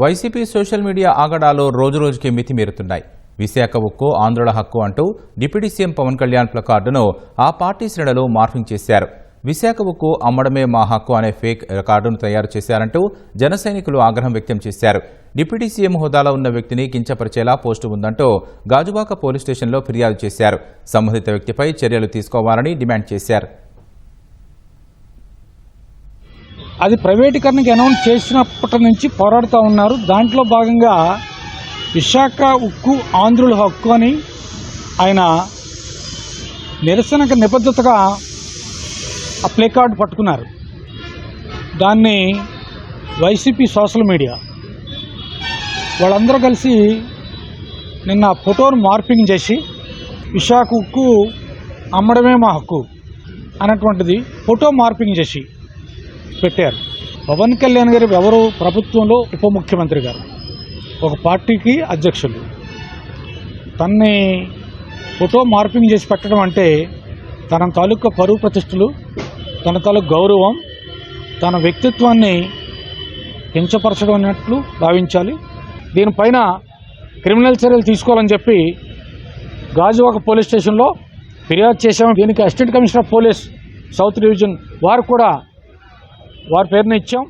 YCP social media ఆగడాలు రోజురోజుకి మితిమీరుతున్నాయి. విశాఖ ఉక్కు ఆంధ్రుల హక్కు అంటూ డిప్యూటీ సీఎం పవన్ కళ్యాణ్ ప్లకార్డును ఆ పార్టీ శ్రేణులు మార్ఫింగ్ చేశారు. విశాఖ ఉక్కు అమ్మడమే మా హక్కు అనే ఫేక్ రికార్డును తయారు చేశారంటూ జన సైనికులు ఆగ్రహం వ్యక్తం చేశారు. డిప్యూటీ సీఎం హోదాలో ఉన్న వ్యక్తిని కించపరిచేలా పోస్టు ఉందంటూ గాజువాక పోలీస్ స్టేషన్లో ఫిర్యాదు చేశారు. సంబంధిత వ్యక్తిపై చర్యలు తీసుకోవాలని డిమాండ్ చేశారు. అది ప్రైవేటీకరణకి అనౌన్స్ చేసినప్పటి నుంచి పోరాడుతూ ఉన్నారు. దాంట్లో భాగంగా విశాఖ ఉక్కు ఆంధ్రుల హక్కు అని ఆయన నిరసనకు నిబద్ధతగా ఆ ప్లే కార్డు పట్టుకున్నారు. దాన్ని వైసీపీ సోషల్ మీడియా వాళ్ళందరూ కలిసి నిన్న ఫోటోను మార్పింగ్ చేసి విశాఖ ఉక్కు అమ్మడమే మా హక్కు అన్నటువంటిది ఫోటో మార్పింగ్ చేసి పెట్టారు. పవన్ కళ్యాణ్ గారు ఎవరు? ప్రభుత్వంలో ఉప ముఖ్యమంత్రి గారు. ఒక పార్టీకి అధ్యక్షులు. తన్ని ఫోటో మార్పింగ్ చేసి పెట్టడం అంటే తన తాలూకా పరువు ప్రతిష్టలు తన తాలూకు గౌరవం తన వ్యక్తిత్వాన్ని కించపరచడం అన్నట్లు భావించాలి. దీనిపైన క్రిమినల్ చర్యలు తీసుకోవాలని చెప్పి గాజువాక పోలీస్ స్టేషన్లో ఫిర్యాదు చేశాము. దీనికి assistant commissioner of police south division వారు కూడా వారి పేరుని ఇచ్చాం.